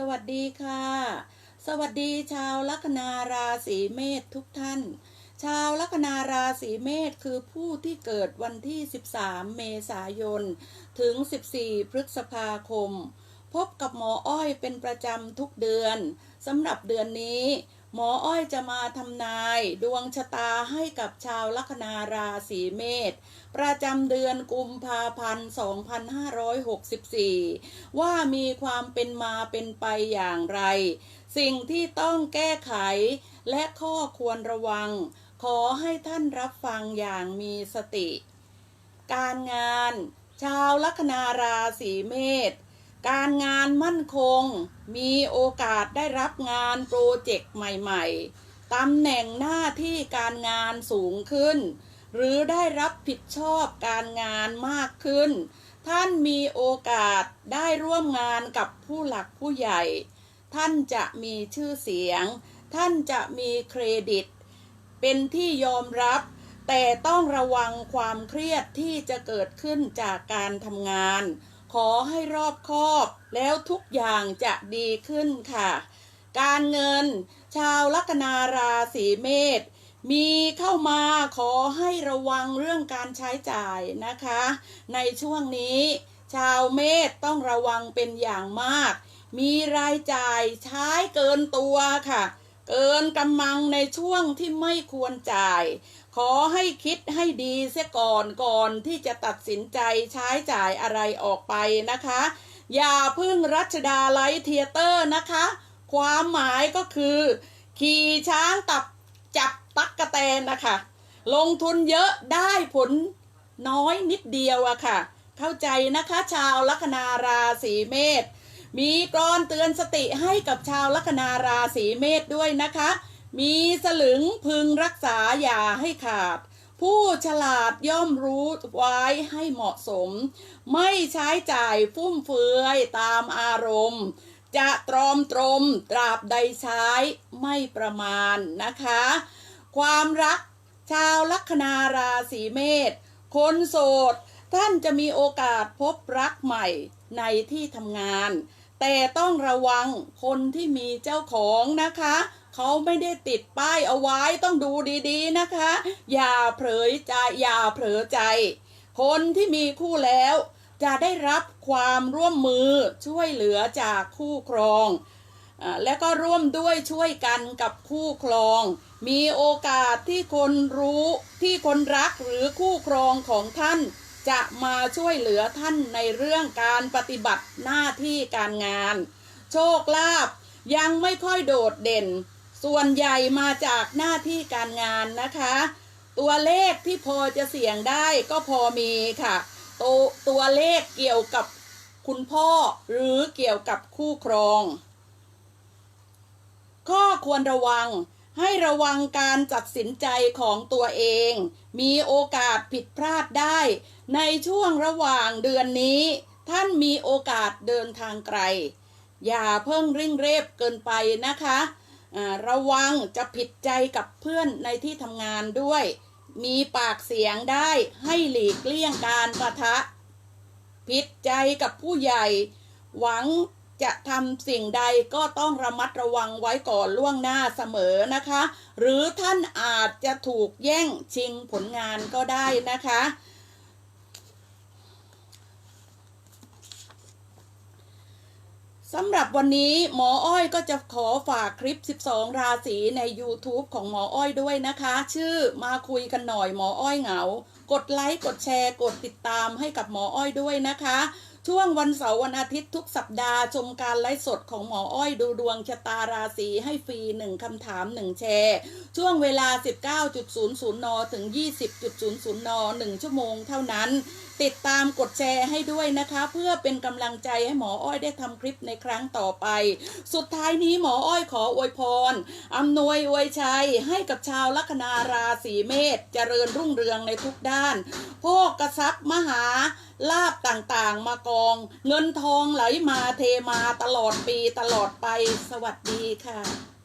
สวัสดีค่ะ สวัสดีชาวลัคนาราศีเมษทุกท่าน ชาวลัคนาราศีเมษคือผู้ที่เกิดวันที่ 13 เมษายน ถึง 14 พฤษภาคม พบกับหมออ้อยเป็นประจำทุกเดือนสำหรับเดือนนี้ หมออ้อยจะมาทำนายดวงชะตาให้กับชาวลัคนาราศีเมษประจำเดือนกุมภาพันธ์ 2564 ว่ามีความเป็นมาเป็นไปอย่างไร สิ่งที่ต้องแก้ไขและข้อควรระวัง ขอให้ท่านรับฟังอย่างมีสติ การงาน ชาวลัคนาราศีเมษ การงานมั่นคง มีโอกาสได้รับงานโปรเจกต์ใหม่ๆ ตำแหน่งหน้าที่การงานสูงขึ้น หรือได้รับผิดชอบการงานมากขึ้น ท่านมีโอกาสได้ร่วมงานกับผู้หลักผู้ใหญ่ ท่านจะมีชื่อเสียง ท่านจะมีเครดิต เป็นที่ยอมรับ แต่ต้องระวังความเครียดที่จะเกิดขึ้นจากการทำงาน ขอให้รอบคอบแล้วทุกอย่างจะดีขึ้นค่ะ การเงินชาวลัคนาราศีเมษมีเข้ามาขอให้ระวังเรื่องการใช้จ่ายนะคะ ในช่วงนี้ ชาวเมษต้องระวังเป็นอย่างมาก มีรายจ่ายใช้เกินตัวค่ะ เกินกำลังในช่วงที่ไม่ควรจ่าย ขอให้คิดให้ดีเสียก่อนก่อนที่จะตัดสินใจใช้จ่ายอะไรออกไปนะคะ อย่าพึ่งรัชดาไลท์เทเตอร์นะคะ ความหมายก็คือ ขี่ช้างตับจับตักกะแตนนะคะ ลงทุนเยอะได้ผลน้อยนิดเดียวอะค่ะ เข้าใจนะคะชาวลัคนาราศีเมษมีกรอนเตือนสติให้กับชาวลัคนาราศีเมษด้วยนะคะ มีสลึงพึงรักษาอย่าให้ขาด ผู้ฉลาดย่อมรู้ไว้ให้เหมาะสม ไม่ใช้จ่ายฟุ่มเฟือยตามอารมณ์ จะตรอมตรมตราบใดใช้ไม่ประมาณนะคะ ความรักชาวลัคนาราศีเมษคนโสด ท่านจะมีโอกาสพบรักใหม่ในที่ทำงาน แต่ต้องระวังคนที่มีเจ้าของนะคะ เขาไม่ได้ติดป้ายเอาไว้ต้องดูดีๆนะคะ อย่าเผลอใจอย่าเผลอใจ คนที่มีคู่แล้วจะได้รับความร่วมมือช่วยเหลือจากคู่ครองอและก็ร่วมด้วยช่วยกันกับคู่ครอง มีโอกาสที่คนรู้ที่คนรักหรือคู่ครองของท่าน จะมาช่วยเหลือท่านในเรื่องการปฏิบัติหน้าที่การงาน โชคลาภยังไม่ค่อยโดดเด่น ส่วนใหญ่มาจากหน้าที่การงานนะคะ ตัวเลขที่พอจะเสี่ยงได้ก็พอมีค่ะ ตัวตัวเลขเกี่ยวกับคุณพ่อหรือเกี่ยวกับคู่ครอง ข้อควรระวังให้ระวังการตัดสินใจของตัวเอง มีโอกาสผิดพลาดได้ ในช่วงระหว่างเดือนนี้ ท่านมีโอกาสเดินทางไกล อย่าเพิ่งริ่งเร็บเกินไปนะคะ ระวังจะผิดใจกับเพื่อนในที่ทำงานด้วย มีปากเสียงได้ให้หลีกเลี่ยงการประทะ ผิดใจกับผู้ใหญ่ หวังจะทำสิ่งใดก็ต้องระมัดระวังไว้ก่อนล่วงหน้าเสมอนะคะ หรือท่านอาจจะถูกแย่งชิงผลงานก็ได้นะคะ สำหรับวันนี้หมออ้อยก็จะขอฝากคลิป 12 ราศีใน YouTube ของหมออ้อยด้วยนะคะ ชื่อมาคุยกันหน่อยหมออ้อยเหงา กดไลค์กดแชร์ กดติดตามให้กับหมออ้อยด้วยนะคะ ช่วงวันเสาร์วันอาทิตย์ทุกสัปดาห์ชมการไลฟ์สดของหมออ้อยดูดวงชะตาราศีให้ฟรีหนึ่งคำถามหนึ่งแชร์ ช่วงเวลา 19.00 น ถึง 20.00 น 1 ชั่วโมงเท่านั้น ติดตามกดแชร์ให้ด้วยนะคะ เพื่อเป็นกำลังใจให้หมออ้อยได้ทำคลิปในครั้งต่อไป สุดท้ายนี้หมออ้อยขออวยพรอำนวยอวยชัยให้กับชาวลัคนาราศีเมษเจริญรุ่งเรืองในทุกด้านโภกทรัพย์มหาลาบต่างๆ มากอง เงินทองไหลมาเทมาตลอดปีตลอดไปสวัสดีค่ะ